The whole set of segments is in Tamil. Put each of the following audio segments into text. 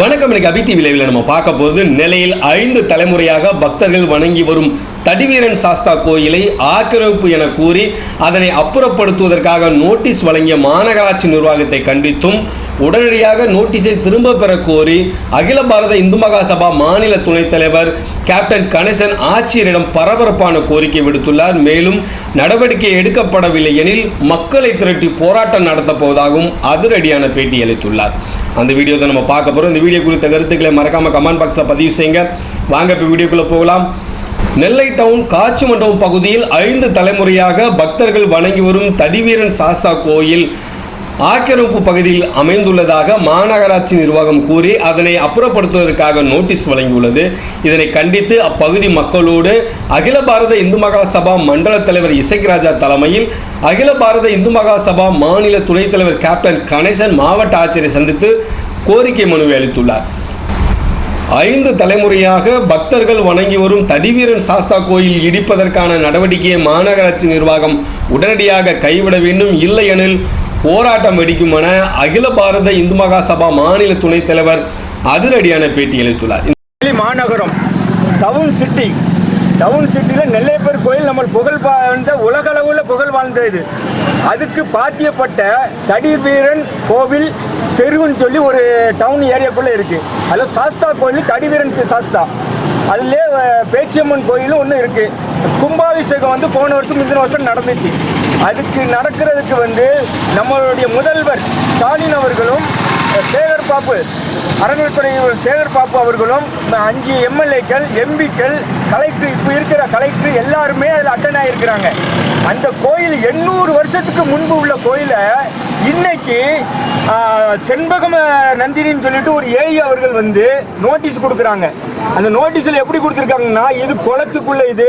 வணக்கம். எனக்கு அபி டிவி லைவ்ல நம்ம பார்க்க போகிறது நிலையில் ஐந்து தலைமுறையாக பக்தர்கள் வணங்கி வரும் தடிவீரன் சாஸ்தா கோயிலை ஆக்கிரமிப்பு என கூறி அதனை அப்புறப்படுத்துவதற்காக நோட்டீஸ் வழங்கிய மாநகராட்சி நிர்வாகத்தை கண்டித்தும் உடனடியாக நோட்டீஸை திரும்ப பெற கோரி அகில பாரத இந்து மகாசபா மாநில துணைத் தலைவர் கேப்டன் கணேசன் ஆட்சியரிடம் பரபரப்பான கோரிக்கை விடுத்துள்ளார். மேலும் நடவடிக்கை எடுக்கப்படவில்லை எனில் மக்களை திரட்டி போராட்டம் நடத்தப் போவதாகவும் அதிரடியான பேட்டி அளித்துள்ளார். அந்த வீடியோ தான் நம்ம பார்க்க போகிறோம் இந்த வீடியோ குறித்த கருத்துக்களை மறக்காமல் கமெண்ட் பாக்ஸில் பதிவு செய்யுங்க. வாங்க இப்போ வீடியோக்குள்ளே போகலாம். நெல்லை டவுன் காட்சி மண்டபம் பகுதியில் ஐந்து தலைமுறையாக பக்தர்கள் வணங்கி வரும் தடிவீரன் சாஸ்தா கோயில். ஆக்கிரமிப்பு பகுதியில் அமைந்துள்ளதாக மாநகராட்சி நிர்வாகம் கூறி அதனை அப்புறப்படுத்துவதற்காக நோட்டீஸ் வழங்கியுள்ளது. இதனை கண்டித்து அப்பகுதி மக்களோடு அகில பாரத இந்து மகா சபா மண்டல தலைவர் இசைக்ராஜா தலைமையில் அகில பாரத இந்து மகா சபா மாநில துணைத் தலைவர் கேப்டன் கணேசன் மாவட்ட ஆட்சியரை சந்தித்து கோரிக்கை மனுவை அளித்துள்ளார். ஐந்து தலைமுறையாக பக்தர்கள் வணங்கி வரும் தடிவீரன் சாஸ்தா கோயில் இடிப்பதற்கான நடவடிக்கையை மாநகராட்சி நிர்வாகம் உடனடியாக கைவிட வேண்டும். இல்லையெனில் போராட்டம் வெடிக்கும் என அகில பாரத இந்து மகா சபா மாநில துணைத் தலைவர் அதிரடியான பேட்டி அளித்துள்ளார். டெல்லி மாநகரம் டவுன் சிட்டி. டவுன் சிட்டியில் நெல்லையப்பர் கோயில் நம்ம புகழ் வாழ்ந்த உலகளவில் புகழ் வாழ்ந்த இது அதுக்கு பாத்தியப்பட்ட தடிர் வீரன் கோவில் தெருவுன்னு சொல்லி ஒரு டவுன் ஏரியாக்குள்ளே இருக்குது அதில் சாஸ்தா கோயில் தடிவீரன் சாஸ்தா. அதுலேயே பேச்சியம்மன் கோயிலும் ஒன்று இருக்குது கும்பாபிஷேகம் வந்து போன வருஷம் முந்தின வருஷம் நடந்துச்சு. அதுக்கு நடக்கிறதுக்கு வந்து நம்மளுடைய முதல்வர் ஸ்டாலின் அவர்களும் சேகர் பாப்பு அறநிலைத்துறை சேகர் பாப்பு அவர்களும் அஞ்சு எம்எல்ஏக்கள் எம்பிக்கள் கலெக்டர் இப்போ இருக்கிற கலெக்டர் எல்லாருமே அதில் அட்டன் ஆகியிருக்கிறாங்க அந்த கோயில் எண்ணூறு வருஷத்துக்கு முன்பு உள்ள கோயிலை இன்னைக்கு செண்பகம செண்பகம் நந்தினின்னு சொல்லிட்டு ஒரு ஏஐ அவர்கள் வந்து நோட்டீஸ் கொடுக்குறாங்க. அந்த நோட்டீஸில் எப்படி கொடுத்துருக்காங்கன்னா இது குளத்துக்குள்ள இது.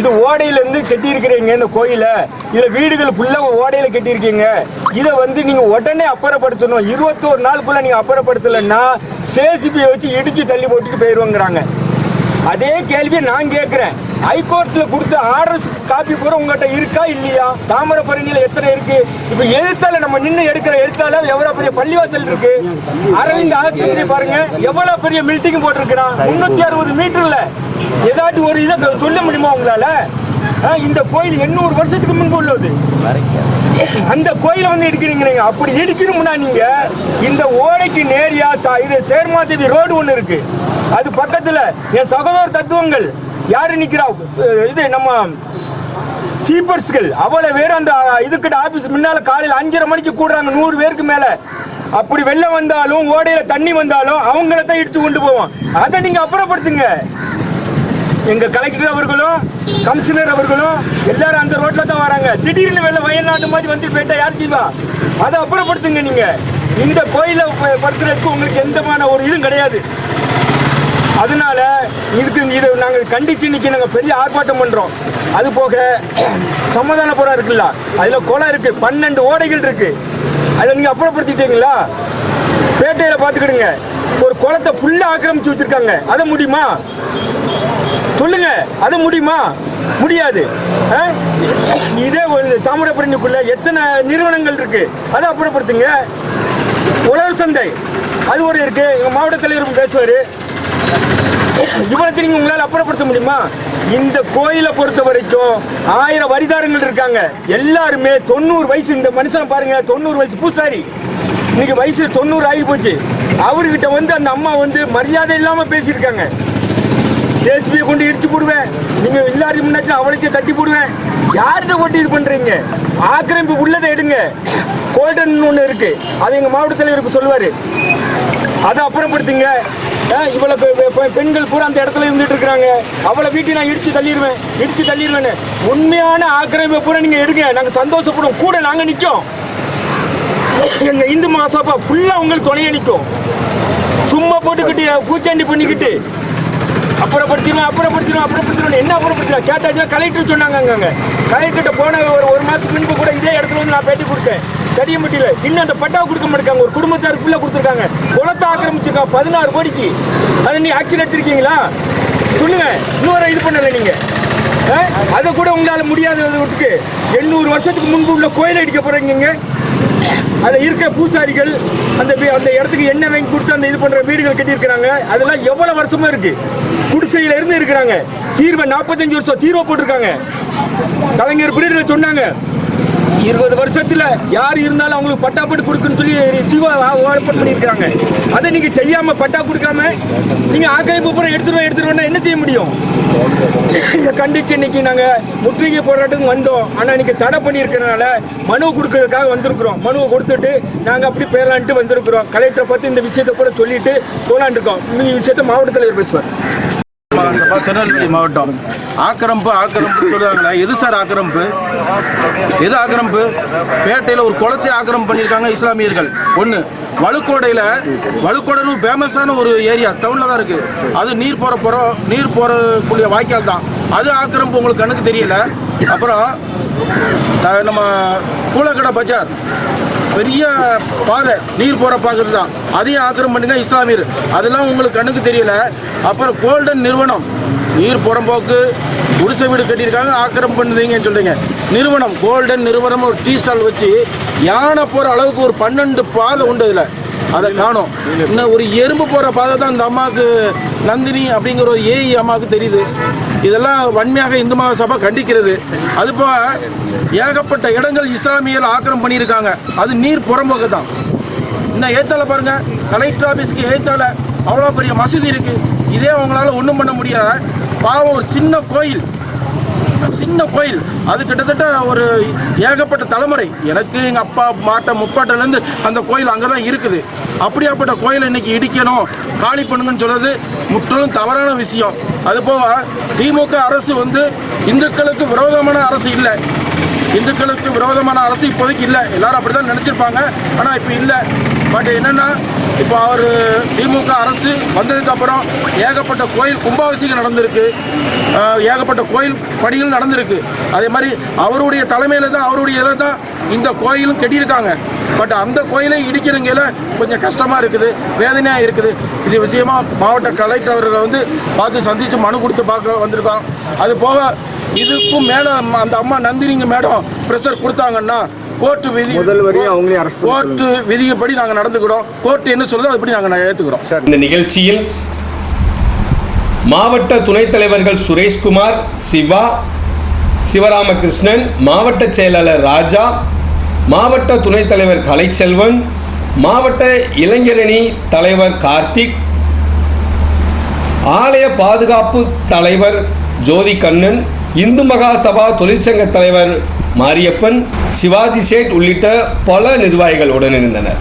இது ஓடையிலேருந்து கட்டியிருக்கிறீங்க இந்த கோயிலை. இதில் வீடுகள் ஃபுல்லாக ஓடையில் கட்டியிருக்கீங்க. இதை வந்து நீங்கள் உடனே அப்புறப்படுத்தணும். இருபத்தோரு நாளுக்குள்ளே நீங்கள் அப்புறப்படுத்தலைன்னா சேசிபியை வச்சு இடித்து தள்ளி போட்டுட்டு போயிடுவோங்கிறாங்க அதே கேள்வியை நான் கேட்குறேன். ஹைகோர்ட்ல கொடுத்த ஆர்டர்ஸ் காப்பி பூரா உங்ககிட்ட இருக்கா இல்லையா? தாமிரபரணியில எத்தனை இருக்கு? இப்ப எழுத்தால நம்ம நின்று எடுக்கிற எழுத்தால எவ்வளவு பெரிய பள்ளிவாசல் இருக்கு? அரவிந்த் ஆஸ்பத்திரி பாருங்க எவ்வளவு பெரிய மில்டிங் போட்டிருக்கிறான்? முன்னூத்தி அறுபது மீட்டர்ல ஏதாட்டு ஒரு இதை சொல்ல முடியுமா உங்களால? இந்த கோயில் எண்ணூறு வருஷத்துக்கு முன்பு உள்ளது. அந்த கோயிலை வந்து இடிக்கிறீங்க அப்படி இடிக்கணும்னா நீங்க இந்த ஓடைக்கு நேரியா தா- இது சேர்மாதேவி ரோடு ஒன்று இருக்கு. அது பக்கத்துல என் சகோதர தத்துவங்கள் யாரு நிக்கிறா? இது நம்ம சீப்பர்ஸ்கள் அவ்வளோ பேர் அந்த இதுக்கிட்ட ஆஃபீஸ் முன்னால் காலையில் அஞ்சரை மணிக்கு கூடுறாங்க நூறு பேருக்கு மேலே. அப்படி வெள்ளம் வந்தாலும் ஓடையில் தண்ணி வந்தாலும் அவங்கள தான் இடித்து கொண்டு போவோம். அதை நீங்கள் அப்புறப்படுத்துங்க. எங்கள் கலெக்டர் அவர்களும் கமிஷனர் அவர்களும் எல்லாரும் அந்த ரோட்டில் தான் வராங்க. திடீர்னு வெள்ள வயநாட்டு மாதிரி வந்து போயிட்டா யார் செய்வா? அதை அப்புறப்படுத்துங்க நீங்கள் இந்த கோயிலை ப- படுத்துறதுக்கு உங்களுக்கு எந்தமான ஒரு இதுவும் கிடையாது. அதனால இதுக்கு இதை நாங்கள் கண்டிச்சு இன்னைக்கு நாங்கள் பெரிய ஆர்ப்பாட்டம் பண்ணுறோம் அது போக சமாதானபுரம் இருக்குல்ல அதில் குளம் இருக்குது பன்னெண்டு ஓடைகள் இருக்குது அதை நீங்கள் அப்புறப்படுத்திட்டீங்களா? பேட்டையில் பார்த்துக்கிடுங்க. ஒரு குளத்தை ஃபுல்லாக ஆக்கிரமிச்சு வச்சிருக்காங்க. அதை முடியுமா? சொல்லுங்க. அது முடியுமா? முடியாது. ஆ? இதே ஒரு தாமிரபரணிக்குள்ள எத்தனை நிறுவனங்கள் இருக்கு? அதை அப்புறப்படுத்துங்க. உழவர் சந்தை. அது ஒரு இருக்கு. எங்கள் மாவட்ட தலைவரும் பேசுவார். இவ்வளவு நீங்க உங்களால் அப்புறப்படுத்த முடியுமா? இந்த கோயிலை பொறுத்த வரைக்கும் ஆயிரம் வரிதாரங்கள் இருக்காங்க. எல்லாருமே தொண்ணூறு வயசு இந்த மனுஷனை பாருங்க தொண்ணூறு வயசு பூசாரி. இன்னைக்கு வயசு தொண்ணூறு ஆகி போச்சு. அவர்கிட்ட வந்து அந்த அம்மா வந்து மரியாதை இல்லாம பேசியிருக்காங்க. ஜேசிபியை கொண்டு இடிச்சு போடுவேன். நீங்க எல்லாரும் முன்னாச்சும் அவளுக்கே தட்டி போடுவேன். யார்கிட்ட கொண்டு இது பண்றீங்க? ஆக்கிரமிப்பு உள்ளதை எடுங்க. கோல்டன் ஒன்று இருக்கு. அது எங்க மாவட்ட தலைவருக்கு சொல்லுவாரு. அதை அப்புறப்படுத்துங்க. அஹ் இவ்வளவு பெ- பெண்கள் பூரா அந்த இடத்துல இருந்துட்டு இருக்காங்க அவளை வீட்டை நான் இடிச்சு தள்ளிடுவேன் இடிச்சு தள்ளிடுவேன்னு உண்மையான ஆக்கிரமிப்பை பூரா நீங்க எடுங்க. நாங்க சந்தோஷப்படுவோம். கூட நாங்க நிற்கும் எங்க இந்து மகாசபா ஃபுல்லா உங்களுக்கு துணையை நிற்கும் சும்மா போட்டுக்கிட்டு பூச்சாண்டி பண்ணிக்கிட்டு. அப்புறப்படுத்திடுவோம் அப்புறப்படுத்திடுவோம் அப்புறப்படுத்திடுவோம் என்ன அப்புறப்படுத்திடுவோம் கேட்டாச்சுன்னா கலெக்டர் சொன்னாங்க அங்கே. கலெக்டர்கிட்ட போன ஒரு ஒரு மாதத்துக்கு முன்பு கூட இதே இடத்துல வந்து நான் பேட்டி கொடுத்தேன். கடியம்பட்டியில் இன்னும் அந்த பட்டாவை கொடுக்க மாட்டாங்க ஒரு குடும்பத்தாருக்குள்ளே கொடுத்துருக்காங்க. குளத்தை ஆக்கிரமிச்சிருக்கான் பதினாறு கோடிக்கு. அதை நீ ஆக்ஷன் எடுத்திருக்கீங்களா? சொல்லுங்க. இன்னொரு இது பண்ணலை நீங்கள் அதை கூட உங்களால் முடியாத விட்டுக்கு எண்ணூறு வருஷத்துக்கு முன்பு உள்ள கோயில் அடிக்க போகிறீங்க அதில் இருக்க பூசாரிகள் அந்த அந்த இடத்துக்கு எண்ணெய் வாங்கி கொடுத்து அந்த இது பண்ணுற வீடுகள் கட்டியிருக்கிறாங்க. அதெல்லாம் எவ்வளோ வருஷமாக இருக்குது குடிசையிலேருந்து இருக்கிறாங்க. தீர்வை நாற்பத்தஞ்சு வருஷம் தீர்வை போட்டிருக்காங்க. கலைஞர் பீரியட்ல சொன்னாங்க இருபது வருஷத்துல யார் இருந்தாலும் அவங்களுக்கு பட்டா போட்டு கொடுக்குன்னு சொல்லி சிவா ஓப்பன் பண்ணியிருக்காங்க அதை நீங்க செய்யாம பட்டா கொடுக்காம நீங்க ஆக்கிரமிப்பு பூரா எடுத்துருவோம் எடுத்துருவோம்னா என்ன செய்ய முடியும்? இதை கண்டிச்சு இன்னைக்கு நாங்க முற்றுகை போராட்டத்துக்கு வந்தோம். ஆனா இன்னைக்கு தடை பண்ணியிருக்கிறனால மனு கொடுக்கறதுக்காக வந்திருக்கிறோம். மனுவை கொடுத்துட்டு நாங்க அப்படி பேரலான்ட்டு வந்திருக்கிறோம். கலெக்டரை பார்த்து இந்த விஷயத்தை கூட சொல்லிட்டு போலான் இருக்கோம். இந்த விஷயத்தை மாவட்ட தலைவர் பேசுவார். மகாசபா திருநெல்வேலி மாவட்டம். ஆக்கிரமிப்பு ஆக்கிரமிப்பு சொல்லுவாங்களே எது சார் ஆக்கிரமிப்பு? எது ஆக்கிரமிப்பு? பேட்டையில் ஒரு குளத்தை ஆக்கிரமிப்பு பண்ணியிருக்காங்க இஸ்லாமியர்கள். ஒன்று வழுக்கோடையில் வழுக்கோடைன்னு ஃபேமஸான ஒரு ஏரியா டவுனில் தான் இருக்குது அது நீர் போகிற போகிற நீர் போகிறக்கூடிய வாய்க்கால் தான். அது ஆக்கிரமிப்பு உங்களுக்கு கண்ணுக்கு தெரியல. அப்புறம் த- நம்ம கூலக்கடை பஜார். பெரிய பாதை நீர் போகிற பாக்கிறது தான். அதையும் ஆக்கிரம் பண்ணுங்க இஸ்லாமியர். அதெல்லாம் உங்களுக்கு கண்ணுக்கு தெரியல. அப்புறம் கோல்டன் நிறுவனம். நீர் புறம்போக்கு குடிசை வீடு கட்டியிருக்காங்க ஆக்கிரம் பண்ணுதீங்கன்னு சொல்றீங்க. நிறுவனம் கோல்டன் நிறுவனம் ஒரு டீ ஸ்டால் வச்சு யானை போகிற அளவுக்கு ஒரு பன்னெண்டு பாதை உண்டு அதில். அதை காணும். இன்னும் ஒரு எறும்பு போகிற பாதை தான் இந்த அம்மாவுக்கு நந்தினி அப்படிங்கிற ஒரு ஏஇ அம்மாவுக்கு தெரியுது. இதெல்லாம் வன்மையாக இந்து மகா சபை கண்டிக்கிறது அதுபோக ஏகப்பட்ட இடங்கள் இஸ்லாமியர்கள் ஆக்கிரம் பண்ணியிருக்காங்க. அது நீர் புறம்போக்கு தான். இன்னும் ஏத்தால பாருங்க கலெக்டர் ஆஃபீஸ்க்கு ஏத்தால அவ்வளோ பெரிய மசூதி இருக்கு. இதே அவங்களால ஒன்றும் பண்ண முடியல. பாவம் ஒரு சின்ன கோயில். சின்ன கோயில். அது கிட்டத்தட்ட ஒரு ஏகப்பட்ட தலைமுறை. எனக்கு எங்கள் அப்பா மாட்ட முப்பாட்டிலேருந்து அந்த கோயில் அங்கே தான் இருக்குது. அப்படியாப்பட்ட கோயிலை இன்னைக்கு இடிக்கணும் காலி பண்ணுங்கன்னு சொல்கிறது முற்றிலும் தவறான விஷயம். அதுபோக திமுக அரசு வந்து இந்துக்களுக்கு விரோதமான அரசு இல்லை. இந்துக்களுக்கு விரோதமான அரசு இப்போதைக்கு இல்லை. எல்லாரும் அப்படி தான் நினச்சிருப்பாங்க. ஆனால் இப்போ இல்லை. பட் என்னென்னா இப்போ அவர் திமுக அரசு வந்ததுக்கப்புறம் ஏகப்பட்ட கோயில் கும்பாபிஷேகம் நடந்திருக்கு. ஏகப்பட்ட கோயில் பணிகள் நடந்திருக்கு. அதே மாதிரி அவருடைய தலைமையில் தான் அவருடைய இதில் தான் இந்த கோயிலும் கட்டியிருக்காங்க. பட் அந்த கோயிலை இடிக்கிறவங்கள கொஞ்சம் கஷ்டமாக இருக்குது வேதனையாக இருக்குது. இது விஷயமா மாவட்ட கலெக்டர் அவர்களை வந்து பார்த்து சந்தித்து மனு கொடுத்து பார்க்க வந்திருக்கோம். அது போக இதுக்கும் மேலே அந்த அம்மா நந்தினிங்க மேடம் ப்ரெஷர் கொடுத்தாங்கன்னா கோர்ட்டு விதி முதல்வரையும் அவங்களே arrest பண்ண கோர்ட்டு விதிப்படி நாங்கள் நடந்துக்கிறோம். கோர்ட்டு என்ன சொல்லுதோ அதுபடி நாங்கள் ஏற்றுக்கிறோம் இந்த நிகழ்ச்சியில் மாவட்ட துணைத் தலைவர்கள் சுரேஷ்குமார் சிவா சிவராமகிருஷ்ணன் மாவட்ட செயலாளர் ராஜா மாவட்ட துணைத் தலைவர் கலைச்செல்வன் மாவட்ட இளைஞரணி தலைவர் கார்த்திக் ஆலய பாதுகாப்பு தலைவர் ஜோதி கண்ணன் இந்து மகா சபா தொழிற்சங்க தலைவர் மாரியப்பன் சிவாஜி சேட் உள்ளிட்ட பல நிர்வாகிகள் உடனிருந்தனர்.